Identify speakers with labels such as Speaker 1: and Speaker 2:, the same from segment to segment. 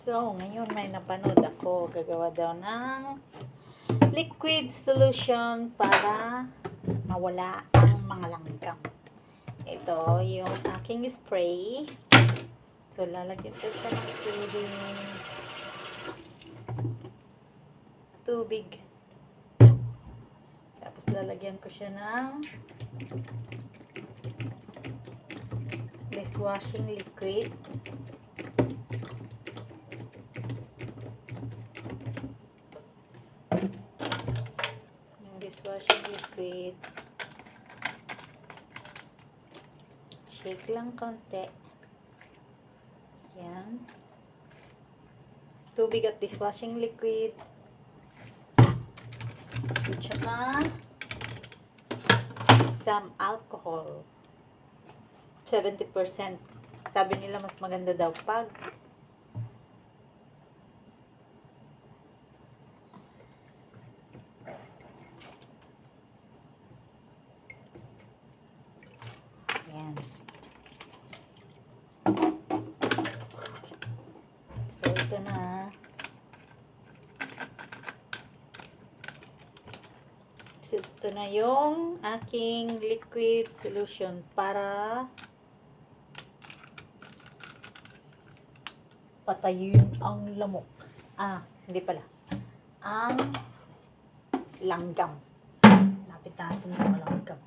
Speaker 1: So, ngayon may napanood ako. Gagawa daw ng liquid solution para mawala ang mga langgam. Ito yung aking spray. So, lalagyan ko siya ng tubig. Tubig. Tapos, lalagyan ko siya ng dishwashing liquid. Yung dishwashing liquid. Shake lang konti. Yan. Tubig at dishwashing liquid. At saka some alcohol. 70%. Sabi nila mas maganda daw pag Ayan. So, ito na. So, ito na yung aking liquid solution para patayin ang lamok. Ah, hindi pala. Ang langgam. Lapit natin mga langgam.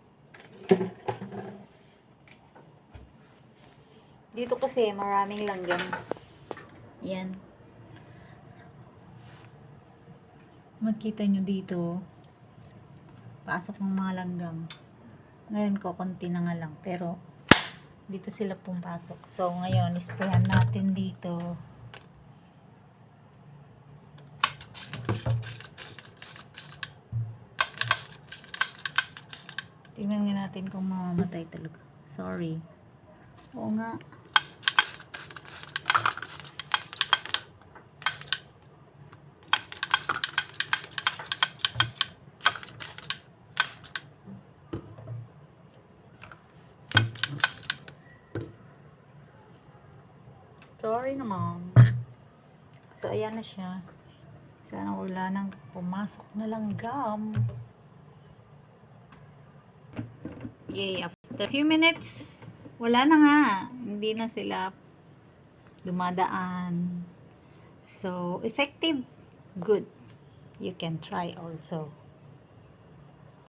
Speaker 1: Dito kasi maraming langgam. Yan. Makita nyo dito. Pasok ng mga langgam. Ngayon ko, konti na nga lang. Pero, dito sila pumasok. So, ngayon, isprayan natin dito. Tingnan nga natin kung mamamatay talaga. Sorry. Oo nga. Sorry naman. So, ayan na siya. Sana wala nang pumasok na langgam. Yay, after few minutes, wala na nga. Hindi na sila dumadaan. So, effective. Good. You can try also.